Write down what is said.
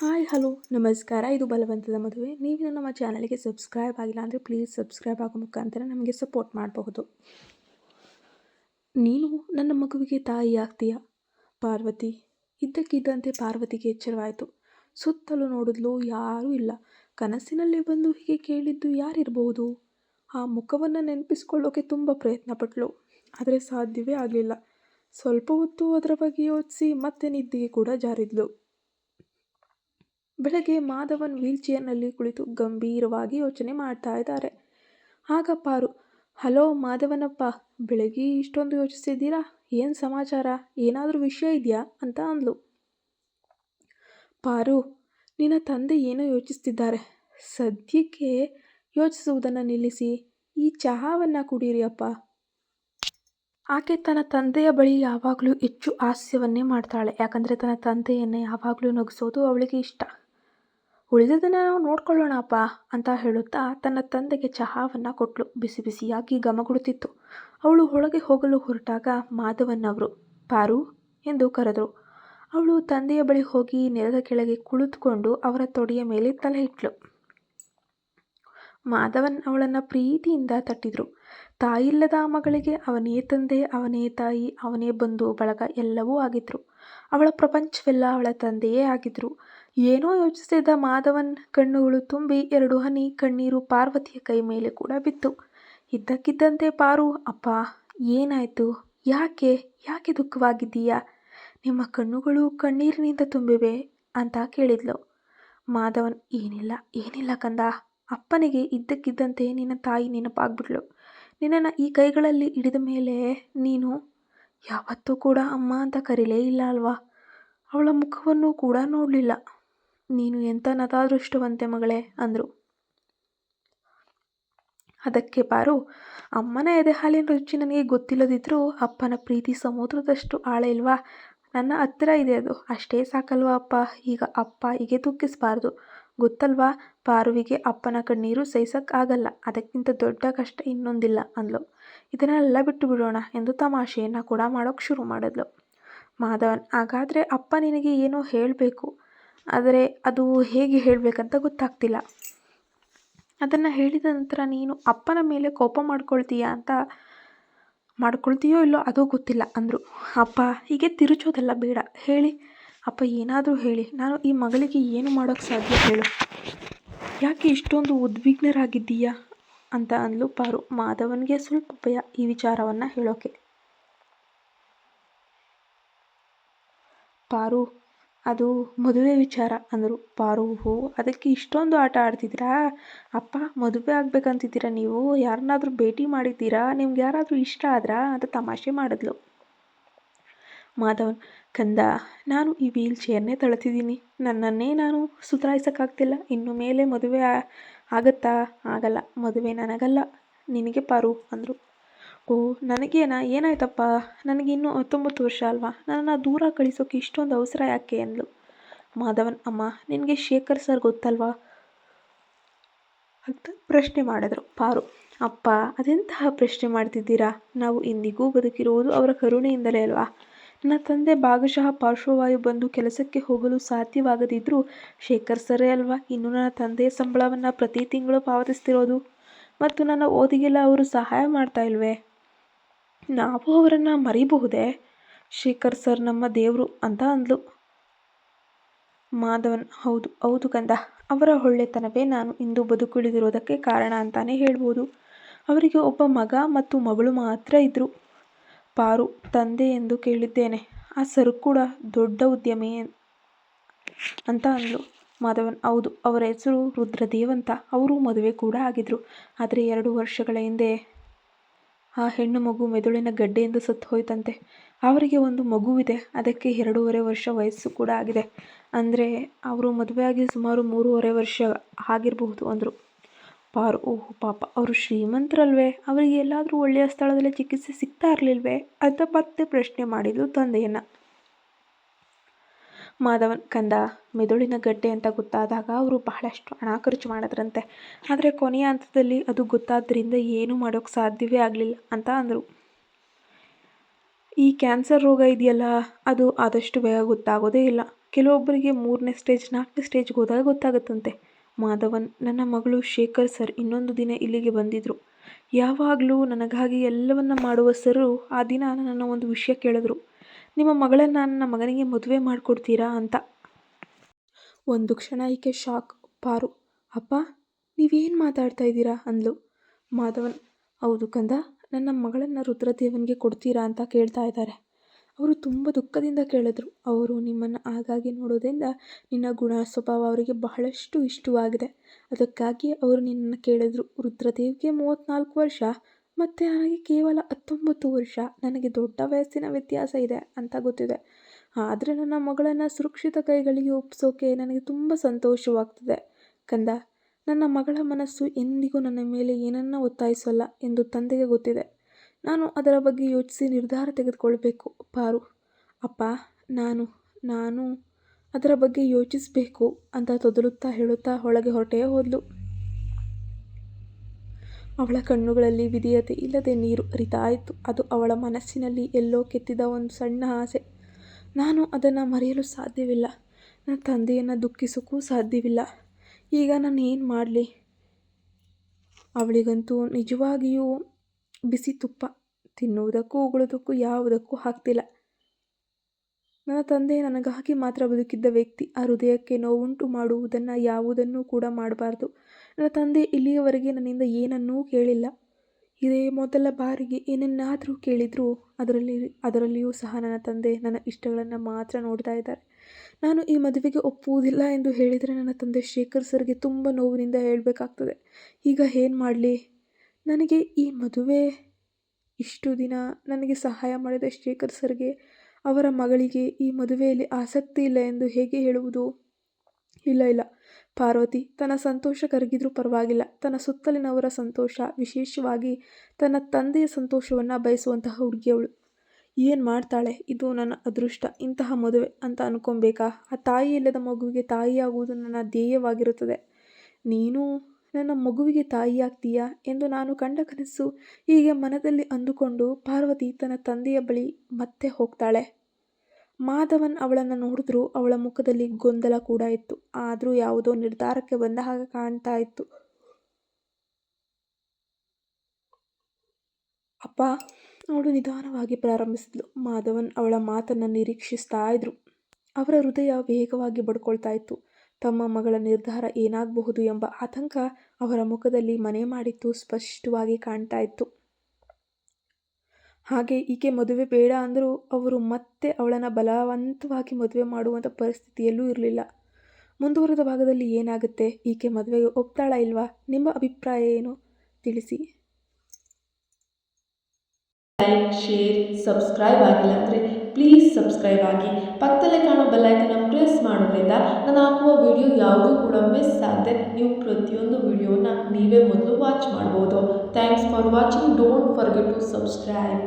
Hi, hello, ನಮಸ್ಕಾರ. ಇದು ಬಲವಂತದ ಮದುವೆ. ನೀವು ನಮ್ಮ ಚಾನಲ್ಗೆ ಸಬ್ಸ್ಕ್ರೈಬ್ ಆಗಿಲ್ಲ ಅಂದರೆ ಪ್ಲೀಸ್ ಸಬ್ಸ್ಕ್ರೈಬ್ ಆಗೋ ಮುಖಾಂತರ ನಮಗೆ ಸಪೋರ್ಟ್ ಮಾಡಬಹುದು. ನೀನು ನನ್ನ ಮಗುವಿಗೆ ತಾಯಿ ಆಗ್ತೀಯ? ಪಾರ್ವತಿ, ಇದ್ದಕ್ಕಿದ್ದಂತೆ ಪಾರ್ವತಿಗೆ ಎಚ್ಚರವಾಯಿತು. ಸುತ್ತಲೂ ನೋಡಿದ್ಲು ಯಾರೂ ಇಲ್ಲ. ಕನಸಿನಲ್ಲಿ ಬಂದು ಹೀಗೆ ಕೇಳಿದ್ದು ಯಾರಿರಬಹುದು? ಆ ಮುಖವನ್ನು ನೆನಪಿಸ್ಕೊಳ್ಳೋಕೆ ತುಂಬ ಪ್ರಯತ್ನ ಪಟ್ಲು ಆದರೆ ಸಾಧ್ಯವೇ ಆಗಲಿಲ್ಲ. ಸ್ವಲ್ಪ ಹೊತ್ತು ಅದರ ಬಗ್ಗೆ ಯೋಚಿಸಿ ಮತ್ತೆ ನಿದ್ದೆಗೆ ಕೂಡ ಜಾರಿದ್ಲು. ಬೆಳಗ್ಗೆ ಮಾಧವನ್ ವೀಲ್ ಚೇರ್ನಲ್ಲಿ ಕುಳಿತು ಗಂಭೀರವಾಗಿ ಯೋಚನೆ ಮಾಡ್ತಾ ಇದ್ದಾರೆ. ಆಗ ಪಾರು, ಹಲೋ ಮಾಧವನಪ್ಪ, ಬೆಳಗ್ಗೆ ಇಷ್ಟೊಂದು ಯೋಚಿಸಿದ್ದೀರಾ? ಏನು ಸಮಾಚಾರ? ಏನಾದರೂ ವಿಷಯ ಇದೆಯಾ? ಅಂತ ಅಂದ್ಲು. ಪಾರು, ನಿನ್ನ ತಂದೆ ಏನೋ ಯೋಚಿಸ್ತಿದ್ದಾರೆ. ಸದ್ಯಕ್ಕೆ ಯೋಚಿಸುವುದನ್ನು ನಿಲ್ಲಿಸಿ. ಈ ಚಹಾವನ್ನು ಕುಡೀರಿ ಅಪ್ಪ ಆಕೆ ತನ್ನ ತಂದೆಯ ಬಳಿ ಯಾವಾಗಲೂ ಹೆಚ್ಚು ಹಾಸ್ಯವನ್ನೇ ಮಾಡ್ತಾಳೆ. ಯಾಕಂದರೆ ತನ್ನ ತಂದೆಯನ್ನೇ ಯಾವಾಗಲೂ ನಗಿಸೋದು ಅವಳಿಗೆ ಇಷ್ಟ. ಉಳಿದದನ್ನು ನಾವು ನೋಡ್ಕೊಳ್ಳೋಣಪ್ಪ ಅಂತ ಹೇಳುತ್ತಾ ತನ್ನ ತಂದೆಗೆ ಚಹಾವನ್ನು ಕೊಟ್ಟಳು ಬಿಸಿ ಬಿಸಿಯಾಗಿ ಗಮಗುಡುತ್ತಿತ್ತು ಅವಳು ಒಳಗೆ ಹೋಗಲು ಹೊರಟಾಗ ಮಾಧವನ್ನವರು ಪಾರು ಎಂದು ಕರೆದರು. ಅವಳು ತಂದೆಯ ಬಳಿ ಹೋಗಿ ನೆಲದ ಕೆಳಗೆ ಕುಳಿತುಕೊಂಡು ಅವರ ತೊಡೆಯ ಮೇಲೆ ತಲೆ ಇಟ್ಲು. ಮಾಧವನ್ ಅವಳನ್ನು ಪ್ರೀತಿಯಿಂದ ತಟ್ಟಿದ್ರು. ತಾಯಿಲ್ಲದ ಮಗಳಿಗೆ ಅವನೇ ತಂದೆ, ಅವನೇ ತಾಯಿ, ಅವನೇ ಬಂಧು, ಬಳಗ ಎಲ್ಲವೂ ಆಗಿದ್ರು. ಅವಳ ಪ್ರಪಂಚವೆಲ್ಲ ಅವಳ ತಂದೆಯೇ ಆಗಿದ್ರು. ಏನೋ ಯೋಚಿಸಿದ ಮಾಧವನ್ ಕಣ್ಣುಗಳು ತುಂಬಿ ಎರಡು ಹನಿ ಕಣ್ಣೀರು ಪಾರ್ವತಿಯ ಕೈ ಮೇಲೆ ಕೂಡ ಬಿತ್ತು. ಇದ್ದಕ್ಕಿದ್ದಂತೆ ಪಾರು, ಅಪ್ಪ, ಏನಾಯಿತು? ಯಾಕೆ? ಯಾಕೆ ದುಃಖವಾಗಿದ್ದೀಯಾ? ನಿಮ್ಮ ಕಣ್ಣುಗಳು ಕಣ್ಣೀರಿನಿಂದ ತುಂಬಿವೆ ಅಂತ ಕೇಳಿದ್ಲು. ಮಾಧವನ್, ಏನಿಲ್ಲ ಏನಿಲ್ಲ ಕಂದ. ಅಪ್ಪನಿಗೆ ಇದ್ದಕ್ಕಿದ್ದಂತೆ ನಿನ್ನ ತಾಯಿ ನೆನಪಾಗ್ಬಿಟ್ಲು. ನಿನ್ನನ್ನು ಈ ಕೈಗಳಲ್ಲಿ ಹಿಡಿದ ಮೇಲೆ ನೀನು ಯಾವತ್ತೂ ಕೂಡ ಅಮ್ಮ ಅಂತ ಕರೀಲೇ ಇಲ್ಲ ಅಲ್ವಾ? ಅವಳ ಮುಖವನ್ನು ಕೂಡ ನೋಡಲಿಲ್ಲ. ನೀನು ಎಂಥ ನತಾದೃಷ್ಟವಂತೆ ಮಗಳೇ? ಅಂದರು. ಅದಕ್ಕೆ ಪಾರು ಅಮ್ಮನ ಎದೆ ಹಾಲಿನ ರುಚಿ ನನಗೆ ಗೊತ್ತಿಲ್ಲದಿದ್ದರೂ ಅಪ್ಪನ ಪ್ರೀತಿ ಸಮುದ್ರದಷ್ಟು ಆಳ ಇಲ್ವಾ? ನನ್ನ ಹತ್ತಿರ ಇದೆ ಅದು. ಅಷ್ಟೇ ಸಾಕಲ್ವಾ ಅಪ್ಪ? ಈಗ ಅಪ್ಪ ಹೀಗೆ ದುಃಖಿಸಬಾರ್ದು ಗೊತ್ತಲ್ವಾ? ಪಾರುವಿಗೆ ಅಪ್ಪನ ಕಣ್ಣೀರು ಆಗಲ್ಲ. ಅದಕ್ಕಿಂತ ದೊಡ್ಡ ಕಷ್ಟ ಇನ್ನೊಂದಿಲ್ಲ, ಅಂದ್ಲು. ಇದನ್ನೆಲ್ಲ ಬಿಟ್ಟು ಬಿಡೋಣ ಎಂದು ತಮಾಷೆಯನ್ನು ಕೂಡ ಮಾಡೋಕ್ಕೆ ಶುರು ಮಾಡಿದ್ಲು. ಮಾಧವನ್, ಹಾಗಾದರೆ ಅಪ್ಪ ನಿನಗೆ ಏನೋ ಹೇಳಬೇಕು. ಆದರೆ ಅದು ಹೇಗೆ ಹೇಳಬೇಕಂತ ಗೊತ್ತಾಗ್ತಿಲ್ಲ. ಅದನ್ನು ಹೇಳಿದ ನಂತರ ನೀನು ಅಪ್ಪನ ಮೇಲೆ ಕೋಪ ಮಾಡ್ಕೊಳ್ತೀಯಾ ಅಂತ ಮಾಡ್ಕೊಳ್ತೀಯೋ ಇಲ್ಲೋ ಅದು ಗೊತ್ತಿಲ್ಲ ಅಂದರು. ಅಪ್ಪ, ಹೀಗೆ ತಿರುಚೋದೆಲ್ಲ ಬೇಡ. ಹೇಳಿ. ಅಪ್ಪ, ಏನಾದರೂ ಹೇಳಿ. ನಾನು ಈ ಮಗಳಿಗೆ ಏನು ಮಾಡೋಕ್ಕೆ ಸಾಧ್ಯ ಹೇಳು. ಯಾಕೆ ಇಷ್ಟೊಂದು ಉದ್ವಿಗ್ನರಾಗಿದ್ದೀಯಾ ಅಂತ ಅಂದ್ಲು ಪಾರು. ಮಾಧವನಿಗೆ ಸ್ವಲ್ಪ ಭಯ ಈ ವಿಚಾರವನ್ನು ಹೇಳೋಕೆ. ಪಾರು ಅದು ಮದುವೆ ವಿಚಾರ ಅಂದರು. ಪಾರು ಅದಕ್ಕೆ ಇಷ್ಟೊಂದು ಆಟ ಆಡ್ತಿದ್ದೀರಾ? ಅಪ್ಪ, ಮದುವೆ ಆಗ್ಬೇಕಂತಿದ್ದೀರಾ ನೀವು? ಯಾರನ್ನಾದರೂ ಭೇಟಿ ಮಾಡಿದ್ದೀರಾ? ನಿಮ್ಗೆ ಯಾರಾದರೂ ಇಷ್ಟ ಆದ್ರಾ? ಅಂತ ತಮಾಷೆ ಮಾಡಿದ್ಲು. ಮಾಧವನ್, ಕಂದ, ನಾನು ಈ ವೀಲ್ ಚೇರ್ನೇ ತಳತಿದ್ದೀನಿ. ನನ್ನನ್ನೇ ನಾನು ಸುಧಾರಿಸೋಕ್ಕಾಗ್ತಿಲ್ಲ. ಇನ್ನು ಮೇಲೆ ಮದುವೆ ಆಗತ್ತಾ? ಆಗಲ್ಲ. ಮದುವೆ ನನಗಲ್ಲ. ನಿನಗೆ ಪಾರು ಅಂದರು. ಓ, ನನಗೇನಾ? ಏನಾಯ್ತಪ್ಪ? ನನಗಿನ್ನೂ ಹತ್ತೊಂಬತ್ತು ವರ್ಷ ಅಲ್ವಾ? ನನ್ನನ್ನು ದೂರ ಕಳಿಸೋಕೆ ಇಷ್ಟೊಂದು ಅವಸರ ಯಾಕೆ ಅಂದಳು ಮಾಧವನ್, ಅಮ್ಮ, ನಿನಗೆ ಶೇಖರ್ ಸರ್ ಗೊತ್ತಲ್ವಾ? ಅಂತ ಪ್ರಶ್ನೆ ಮಾಡಿದ್ರು. ಪಾರು, ಅಪ್ಪ, ಅದೆಂತಹ ಪ್ರಶ್ನೆ ಮಾಡ್ತಿದ್ದೀರಾ? ನಾವು ಇಂದಿಗೂ ಬದುಕಿರುವುದು ಅವರ ಕರುಣೆಯಿಂದಲೇ ಅಲ್ವಾ? ನನ್ನ ತಂದೆ ಭಾಗಶಃ ಪಾರ್ಶ್ವವಾಯು ಬಂದು ಕೆಲಸಕ್ಕೆ ಹೋಗಲು ಸಾಧ್ಯವಾಗದಿದ್ದರೂ ಶೇಖರ್ ಸರೇ ಅಲ್ವಾ? ಇನ್ನು ನನ್ನ ತಂದೆಯ ಸಂಬಳವನ್ನು ಪ್ರತಿ ತಿಂಗಳು ಪಾವತಿಸ್ತಿರೋದು? ಮತ್ತು ನನ್ನ ಓದಿಗೆಲ್ಲ ಅವರು ಸಹಾಯ ಮಾಡ್ತಾ ಇಲ್ವೇ? ನಾವು ಅವರನ್ನು ಮರಿಬಹುದೇ? ಶೇಖರ್ ಸರ್ ನಮ್ಮ ದೇವರು ಅಂತ ಅಂದ್ಲು. ಮಾಧವನ್, ಹೌದು ಹೌದು ಕಂದ. ಅವರ ಒಳ್ಳೆತನವೇ ನಾನು ಇಂದು ಬದುಕುಳಿದಿರೋದಕ್ಕೆ ಕಾರಣ ಅಂತಾನೆ ಹೇಳ್ಬೋದು. ಅವರಿಗೆ ಒಬ್ಬ ಮಗ ಮತ್ತು ಮಗಳು ಮಾತ್ರ ಇದ್ದರು ಪಾರು, ತಂದೆ ಎಂದು ಕೇಳಿದ್ದೇನೆ. ಆ ಸರ್ ಕೂಡ ದೊಡ್ಡ ಉದ್ಯಮಿ ಅಂತ ಅಂದ್ಲು. ಮಾಧವನ್, ಹೌದು, ಅವರ ಹೆಸರು ರುದ್ರದೇವ್ ಅಂತ. ಅವರು ಮದುವೆ ಕೂಡ ಆಗಿದ್ರು. ಆದರೆ ಎರಡು ವರ್ಷಗಳ ಹಿಂದೆ ಆ ಹೆಣ್ಣು ಮಗು ಮೆದುಳಿನ ಗಡ್ಡೆಯಿಂದ ಸತ್ತು ಹೋಯ್ತಂತೆ. ಅವರಿಗೆ ಒಂದು ಮಗುವಿದೆ. ಅದಕ್ಕೆ ಎರಡೂವರೆ ವರ್ಷ ವಯಸ್ಸು ಕೂಡ ಆಗಿದೆ. ಅಂದರೆ ಅವರು ಮದುವೆಯಾಗಿ ಸುಮಾರು ಮೂರುವರೆ ವರ್ಷ ಆಗಿರಬಹುದು ಅಂದರು. ಪಾರು, ಓಹ್ ಪಾಪ, ಅವರು ಶ್ರೀಮಂತರಲ್ವೇ? ಅವರಿಗೆ ಎಲ್ಲಾದರೂ ಒಳ್ಳೆಯ ಸ್ಥಳದಲ್ಲಿ ಚಿಕಿತ್ಸೆ ಸಿಗ್ತಾ ಇರಲಿಲ್ವೇ? ಅಂತ ಮತ್ತೆ ಪ್ರಶ್ನೆ ಮಾಡಿದ್ಲು ತಂದೆಯನ್ನು. ಮಾಧವನ್ ಕಂದ ಮೆದುಳಿನ ಗಡ್ಡೆ ಅಂತ ಗೊತ್ತಾದಾಗ ಅವರು ಬಹಳಷ್ಟು ಹಣ ಖರ್ಚು ಮಾಡಿದ್ರಂತೆ. ಆದರೆ ಕೊನೆಯ ಹಂತದಲ್ಲಿ ಅದು ಗೊತ್ತಾದ್ದರಿಂದ ಏನೂ ಮಾಡೋಕ್ಕೆ ಸಾಧ್ಯವೇ ಆಗಲಿಲ್ಲ ಅಂತ ಅಂದರು. ಈ ಕ್ಯಾನ್ಸರ್ ರೋಗ ಇದೆಯಲ್ಲ, ಅದು ಆದಷ್ಟು ಬೇಗ ಗೊತ್ತಾಗೋದೇ ಇಲ್ಲ. ಕೆಲವೊಬ್ಬರಿಗೆ ಮೂರನೇ ಸ್ಟೇಜ್, ನಾಲ್ಕನೇ ಸ್ಟೇಜ್ಗೆ ಹೋದಾಗ ಗೊತ್ತಾಗುತ್ತಂತೆ. ಮಾಧವನ್, ನನ್ನ ಮಗಳು ಶೇಖರ್ ಸರ್ ಇನ್ನೊಂದು ದಿನ ಇಲ್ಲಿಗೆ ಬಂದಿದ್ದರು ಯಾವಾಗಲೂ ನನಗಾಗಿ ಎಲ್ಲವನ್ನ ಮಾಡುವ ಸರು ಆ ದಿನ ನನ್ನನ್ನು ಒಂದು ವಿಷಯ ಕೇಳಿದ್ರು. ನಿಮ್ಮ ಮಗಳನ್ನು ನನ್ನ ಮಗನಿಗೆ ಮದುವೆ ಮಾಡಿಕೊಡ್ತೀರಾ ಅಂತ. ಒಂದು ಕ್ಷಣ ಈಕೆ ಶಾಕ್, ಪಾರು. ಅಪ್ಪ, ನೀವೇನು ಮಾತಾಡ್ತಾ ಇದ್ದೀರಾ? ಅಂದ್ಲು. ಮಾಧವನ್, ಹೌದು ಕಂದ, ನನ್ನ ಮಗಳನ್ನು ರುದ್ರದೇವನಿಗೆ ಕೊಡ್ತೀರಾ ಅಂತ ಕೇಳ್ತಾ ಇದ್ದಾರೆ. ಅವರು ತುಂಬ ದುಃಖದಿಂದ ಕೇಳಿದ್ರು. ಅವರು ನಿಮ್ಮನ್ನು ಹಾಗಾಗಿ ನೋಡೋದ್ರಿಂದ ನಿನ್ನ ಗುಣ, ಸ್ವಭಾವ ಅವರಿಗೆ ಬಹಳಷ್ಟು ಇಷ್ಟವಾಗಿದೆ. ಅದಕ್ಕಾಗಿ ಅವರು ನಿನ್ನನ್ನು ಕೇಳಿದ್ರು. ರುದ್ರದೇವಿಗೆ ಮೂವತ್ತ್ನಾಲ್ಕು ವರ್ಷ. ಮತ್ತು ನನಗೆ ಕೇವಲ ಹತ್ತೊಂಬತ್ತು ವರ್ಷ. ನನಗೆ ದೊಡ್ಡ ವಯಸ್ಸಿನ ವ್ಯತ್ಯಾಸ ಇದೆ ಅಂತ ಗೊತ್ತಿದೆ. ಆದರೆ ನನ್ನ ಮಗಳನ್ನು ಸುರಕ್ಷಿತ ಕೈಗಳಿಗೆ ಒಪ್ಪಿಸೋಕೆ ನನಗೆ ತುಂಬ ಸಂತೋಷವಾಗ್ತಿದೆ. ಕಂದ, ನನ್ನ ಮಗಳ ಮನಸ್ಸು ಎಂದಿಗೂ ನನ್ನ ಮೇಲೆ ಏನನ್ನ ಒತ್ತಾಯಿಸೋಲ್ಲ ಎಂದು ತಂದೆಗೆ ಗೊತ್ತಿದೆ. ನಾನು ಅದರ ಬಗ್ಗೆ ಯೋಚಿಸಿ ನಿರ್ಧಾರ ತೆಗೆದುಕೊಳ್ಬೇಕು. ಪಾರು, ಅಪ್ಪ, ನಾನು ನಾನು ಅದರ ಬಗ್ಗೆ ಯೋಚಿಸಬೇಕು ಅಂತ ತೊದಲುತ್ತಾ ಹೇಳುತ್ತಾ ಒಳಗೆ ಹೊರಟೇ ಹೋದ್ಲು. ಅವಳ ಕಣ್ಣುಗಳಲ್ಲಿ ವಿಧಿಯತೆ ಇಲ್ಲದೆ ನೀರು ಹರಿತಾಯಿತು ಅದು ಅವಳ ಮನಸ್ಸಿನಲ್ಲಿ ಎಲ್ಲೋ ಕೆತ್ತಿದ ಒಂದು ಸಣ್ಣ ಆಸೆ. ನಾನು ಅದನ್ನು ಮರೆಯಲು ಸಾಧ್ಯವಿಲ್ಲ. ನನ್ನ ತಂದೆಯನ್ನು ದುಃಖಿಸೋಕ್ಕೂ ಸಾಧ್ಯವಿಲ್ಲ. ಈಗ ನಾನು ಏನು ಮಾಡಲಿ? ಅವಳಿಗಂತೂ ನಿಜವಾಗಿಯೂ ಬಿಸಿ ತುಪ್ಪ. ತಿನ್ನುವುದಕ್ಕೂ ಉಗುಳೋದಕ್ಕೂ ಯಾವುದಕ್ಕೂ ಹಾಕ್ತಿಲ್ಲ ನನ್ನ ತಂದೆ ನನಗಾಗಿ ಮಾತ್ರ ಬದುಕಿದ್ದ ವ್ಯಕ್ತಿ. ಆ ಹೃದಯಕ್ಕೆ ನೋವುಂಟು ಮಾಡುವುದನ್ನು ಯಾವುದನ್ನೂ ಕೂಡ ಮಾಡಬಾರ್ದು. ನನ್ನ ತಂದೆ ಇಲ್ಲಿಯವರೆಗೆ ನನ್ನಿಂದ ಏನನ್ನೂ ಕೇಳಿಲ್ಲ. ಇದೇ ಮೊದಲ ಬಾರಿಗೆ ಏನನ್ನಾದರೂ ಕೇಳಿದರೂ ಅದರಲ್ಲಿ, ಅದರಲ್ಲಿಯೂ ಸಹ ನನ್ನ ತಂದೆ ನನ್ನ ಇಷ್ಟಗಳನ್ನು ಮಾತ್ರ ನೋಡ್ತಾ ಇದ್ದಾರೆ. ನಾನು ಈ ಮದುವೆಗೆ ಒಪ್ಪುವುದಿಲ್ಲ ಎಂದು ಹೇಳಿದರೆ ನನ್ನ ತಂದೆ ಶೇಖರ್ ಸರ್ಗೆ ತುಂಬ ನೋವಿನಿಂದ ಹೇಳಬೇಕಾಗ್ತದೆ. ಈಗ ಏನು ಮಾಡಲಿ? ನನಗೆ ಈ ಮದುವೆ ಇಷ್ಟು ದಿನ ನನಗೆ ಸಹಾಯ ಮಾಡಿದ ಶೇಖರ್ ಸರ್ಗೆ ಅವರ ಮಗಳಿಗೆ ಈ ಮದುವೆಯಲ್ಲಿ ಆಸಕ್ತಿ ಇಲ್ಲ ಎಂದು ಹೇಗೆ ಹೇಳುವುದು? ಇಲ್ಲ ಇಲ್ಲ. ಪಾರ್ವತಿ ತನ್ನ ಸಂತೋಷ ಕರಗಿದ್ರೂ ಪರವಾಗಿಲ್ಲ. ತನ್ನ ಸುತ್ತಲಿನವರ ಸಂತೋಷ, ವಿಶೇಷವಾಗಿ ತನ್ನ ತಂದೆಯ ಸಂತೋಷವನ್ನು ಬಯಸುವಂತಹ ಹುಡುಗಿಯವಳು. ಏನು ಮಾಡ್ತಾಳೆ? ಇದು ನನ್ನ ಅದೃಷ್ಟ. ಇಂತಹ ಮದುವೆ ಅಂತ ಅನ್ಕೊಬೇಕಾ ಆ ತಾಯಿ ಇಲ್ಲದ ಮಗುವಿಗೆ ತಾಯಿಯಾಗುವುದು ನನ್ನ ಧ್ಯೇಯವಾಗಿರುತ್ತದೆ. ನೀನು ನನ್ನ ಮಗುವಿಗೆ ತಾಯಿಯಾಗ್ತೀಯಾ ಎಂದು ನಾನು ಕಂಡ ಕನಸು ಹೀಗೆ ಮನದಲ್ಲಿ ಅಂದುಕೊಂಡು ಪಾರ್ವತಿ ತನ್ನ ತಂದೆಯ ಬಳಿ ಮತ್ತೆ ಹೋಗ್ತಾಳೆ. ಮಾಧವನ್ ಅವಳನ್ನು ನೋಡಿದ್ರು ಅವಳ ಮುಖದಲ್ಲಿ ಗೊಂದಲ ಕೂಡ ಇತ್ತು. ಆದರೂ ಯಾವುದೋ ನಿರ್ಧಾರಕ್ಕೆ ಬಂದ ಹಾಗೆ ಕಾಣ್ತಾ ಇತ್ತು. ಅಪ್ಪ, ಅವಳು ನಿಧಾನವಾಗಿ ಪ್ರಾರಂಭಿಸಿದ್ಲು. ಮಾಧವನ್ ಅವಳ ಮಾತನ್ನು ನಿರೀಕ್ಷಿಸ್ತಾ ಇದ್ರು. ಅವರ ಹೃದಯ ವೇಗವಾಗಿ ಬಡ್ಕೊಳ್ತಾ ಇತ್ತು. ತಮ್ಮ ಮಗಳ ನಿರ್ಧಾರ ಏನಾಗಬಹುದು ಎಂಬ ಆತಂಕ ಅವರ ಮುಖದಲ್ಲಿ ಮನೆ ಮಾಡಿತ್ತು ಸ್ಪಷ್ಟವಾಗಿ ಕಾಣ್ತಾ ಇತ್ತು. ಹಾಗೆ ಈಕೆ ಮದುವೆ ಬೇಡ ಅಂದರೂ ಅವರು ಮತ್ತೆ ಅವಳನ್ನು ಬಲವಂತವಾಗಿ ಮದುವೆ ಮಾಡುವಂಥ ಪರಿಸ್ಥಿತಿಯಲ್ಲೂ ಇರಲಿಲ್ಲ. ಮುಂದುವರೆದ ಭಾಗದಲ್ಲಿ ಏನಾಗುತ್ತೆ? ಈಕೆ ಮದುವೆಗೆ ಒಪ್ತಾಳ ಇಲ್ವಾ? ನಿಮ್ಮ ಅಭಿಪ್ರಾಯ ಏನು? ತಿಳಿಸಿ. ಲೈಕ್ ಶೇರ್ ಸಬ್ಸ್ಕ್ರೈಬ್ ಆಗಿಲ್ಲ ಅಂದರೆ ಪ್ಲೀಸ್ ಸಬ್ಸ್ಕ್ರೈಬ್ ಆಗಿ ಪಕ್ಕದಲ್ಲೇ ಕಾಣೋ ಬೆಲ್ಲೈಕನ್ನ ಪ್ರೆಸ್ ಮಾಡೋದ್ರಿಂದ ನಾನು ಹಾಕುವ ವಿಡಿಯೋ ಯಾವುದೂ ಕೂಡ ಮಿಸ್ ಆಗದೆ ನೀವು ಪ್ರತಿಯೊಂದು ವಿಡಿಯೋನ ನೀವೇ ಮೊದಲು ವಾಚ್ ಮಾಡ್ಬೋದು. Thanks for watching don't forget to subscribe